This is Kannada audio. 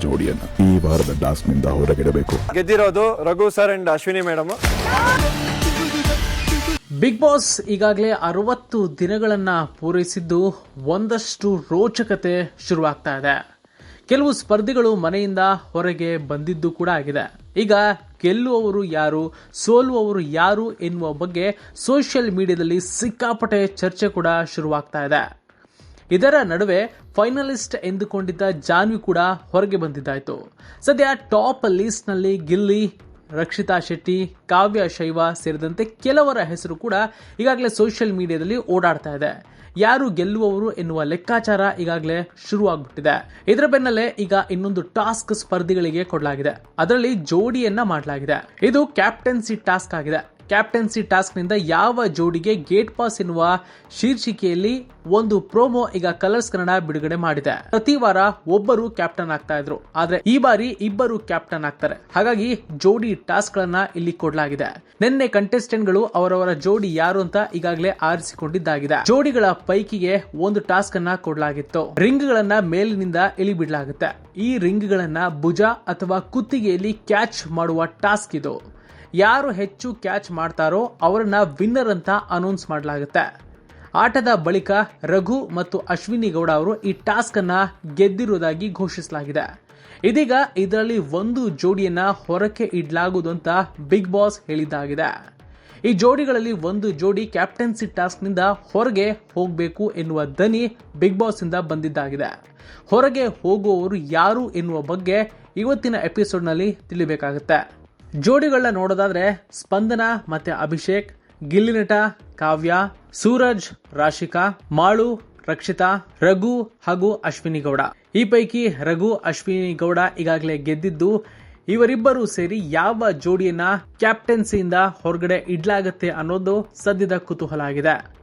ಜೋಡಿಯನ್ನ ಈ ವಾರದ ಡಾಸ್ನಿಂದ ಹೊರಗಿಡಬೇಕು. ಗೆದ್ದಿರೋದು Raghu sir and Ashwini madam. Bigg Boss ಈಗಾಗಲೇ ಅರವತ್ತು ದಿನಗಳನ್ನ ಪೂರೈಸಿದ್ದು ಒಂದಷ್ಟು ರೋಚಕತೆ ಶುರುವಾಗ್ತಾ ಇದೆ. ಕೆಲವು ಸ್ಪರ್ಧಿಗಳು ಮನೆಯಿಂದ ಹೊರಗೆ ಬಂದಿದ್ದು ಕೂಡ ಆಗಿದೆ. ಈಗ ಗೆಲ್ಲುವವರು ಯಾರು ಸೋಲುವವರು ಯಾರು ಎನ್ನುವ ಬಗ್ಗೆ ಸೋಷಿಯಲ್ ಮೀಡಿಯಾದಲ್ಲಿ ಸಿಕ್ಕಾಪಟ್ಟೆ ಚರ್ಚೆ ಕೂಡ ಶುರುವಾಗ್ತಾ ಇದೆ. ಇದರ ನಡುವೆ ಫೈನಲಿಸ್ಟ್ ಎಂದುಕೊಂಡಿದ್ದ ಜಾನ್ವಿ ಕೂಡ ಹೊರಗೆ ಬಂದಿದ್ದಾಯಿತು. ಸದ್ಯ ಟಾಪ್ ಲೀಸ್ಟ್ನಲ್ಲಿ ಗಿಲ್ಲಿ, ರಕ್ಷಿತಾ ಶೆಟ್ಟಿ, ಕಾವ್ಯ ಶೈವ ಸೇರಿದಂತೆ ಕೆಲವರ ಹೆಸರು ಕೂಡ ಈಗಾಗಲೇ ಸೋಷಿಯಲ್ ಮೀಡಿಯಾದಲ್ಲಿ ಓಡಾಡ್ತಾ ಇದೆ. ಯಾರು ಗೆಲ್ಲುವವರು ಎನ್ನುವ ಲೆಕ್ಕಾಚಾರ ಈಗಾಗಲೇ ಶುರುವಾಗ್ಬಿಟ್ಟಿದೆ. ಇದರ ಬೆನ್ನಲ್ಲೇ ಈಗ ಇನ್ನೊಂದು ಟಾಸ್ಕ್ ಸ್ಪರ್ಧಿಗಳಿಗೆ ಕೊಡಲಾಗಿದೆ. ಅದರಲ್ಲಿ ಜೋಡಿಯನ್ನ ಮಾಡಲಾಗಿದೆ. ಇದು ಕ್ಯಾಪ್ಟನ್ಸಿ ಟಾಸ್ಕ್ ಆಗಿದೆ. ಕ್ಯಾಪ್ಟನ್ಸಿ ಟಾಸ್ಕ್ನಿಂದ ಯಾವ ಜೋಡಿಗೆ ಗೇಟ್ ಪಾಸ್ ಎನ್ನುವ ಶೀರ್ಷಿಕೆಯಲ್ಲಿ ಒಂದು ಪ್ರೋಮೋ ಈಗ ಕಲರ್ಸ್ ಕನ್ನಡ ಬಿಡುಗಡೆ ಮಾಡಿದೆ. ಪ್ರತಿ ವಾರ ಒಬ್ಬರು ಕ್ಯಾಪ್ಟನ್ ಆಗ್ತಾ ಇದ್ರು. ಆದ್ರೆ ಈ ಬಾರಿ ಇಬ್ಬರು ಕ್ಯಾಪ್ಟನ್ ಆಗ್ತಾರೆ. ಹಾಗಾಗಿ ಜೋಡಿ ಟಾಸ್ಕ್ ಗಳನ್ನ ಇಲ್ಲಿ ಕೊಡಲಾಗಿದೆ. ನಿನ್ನೆ ಕಂಟೆಸ್ಟೆಂಟ್ಗಳು ಅವರವರ ಜೋಡಿ ಯಾರು ಅಂತ ಈಗಾಗಲೇ ಆರಿಸಿಕೊಂಡಿದ್ದಾಗಿದೆ. ಜೋಡಿಗಳ ಪೈಕಿಗೆ ಒಂದು ಟಾಸ್ಕ್ ಅನ್ನ ಕೊಡಲಾಗಿತ್ತು. ರಿಂಗ್ ಗಳನ್ನ ಮೇಲಿನಿಂದ ಇಳಿ ಬಿಡಲಾಗುತ್ತೆ ಈ ರಿಂಗ್ ಗಳನ್ನ ಭುಜ ಅಥವಾ ಕುತ್ತಿಗೆಯಲ್ಲಿ ಕ್ಯಾಚ್ ಮಾಡುವ ಟಾಸ್ಕ್ ಇದು. ಯಾರು ಹೆಚ್ಚು ಕ್ಯಾಚ್ ಮಾಡ್ತಾರೋ ಅವರನ್ನ ವಿನ್ನರ್ ಅಂತ ಅನೌನ್ಸ್ ಮಾಡಲಾಗುತ್ತೆ. ಆಟದ ಬಳಿಕ ರಘು ಮತ್ತು ಅಶ್ವಿನಿ ಗೌಡ ಅವರು ಈ ಟಾಸ್ಕ್ ಅನ್ನ ಗೆದ್ದಿರುವುದಾಗಿ ಘೋಷಿಸಲಾಗಿದೆ. ಇದೀಗ ಇದರಲ್ಲಿ ಒಂದು ಜೋಡಿಯನ್ನ ಹೊರಕ್ಕೆ ಇಡಲಾಗುವುದು ಅಂತ ಬಿಗ್ ಬಾಸ್ ಹೇಳಿದ್ದಾಗಿದೆ. ಈ ಜೋಡಿಗಳಲ್ಲಿ ಒಂದು ಜೋಡಿ ಕ್ಯಾಪ್ಟನ್ಸಿ ಟಾಸ್ಕ್ನಿಂದ ಹೊರಗೆ ಹೋಗಬೇಕು ಎನ್ನುವ ದನಿ ಬಿಗ್ ಬಾಸ್ ಬಂದಿದ್ದಾಗಿದೆ. ಹೊರಗೆ ಹೋಗುವವರು ಯಾರು ಎನ್ನುವ ಬಗ್ಗೆ ಇವತ್ತಿನ ಎಪಿಸೋಡ್ನಲ್ಲಿ ತಿಳಿಬೇಕಾಗುತ್ತೆ. ಜೋಡಿಗಳನ್ನ ನೋಡೋದಾದ್ರೆ ಸ್ಪಂದನ ಮತ್ತೆ ಅಭಿಷೇಕ್ ಗಿಲ್ಲಿನಟ ಕಾವ್ಯ, ಸೂರಜ್, ರಾಶಿಕಾ, ಮಾಳು, ರಕ್ಷಿತಾ, ರಘು ಹಾಗೂ ಅಶ್ವಿನಿ ಗೌಡ. ಈ ಪೈಕಿ ರಘು, ಅಶ್ವಿನಿ ಗೌಡ ಈಗಾಗಲೇ ಗೆದ್ದಿದ್ದು ಇವರಿಬ್ಬರು ಸೇರಿ ಯಾವ ಜೋಡಿಯನ್ನ ಕ್ಯಾಪ್ಟನ್ಸಿಯಿಂದ ಹೊರಗಡೆ ಇಡ್ಲಾಗತ್ತೆ ಅನ್ನೋದು ಸದ್ಯದ ಕುತೂಹಲ ಆಗಿದೆ.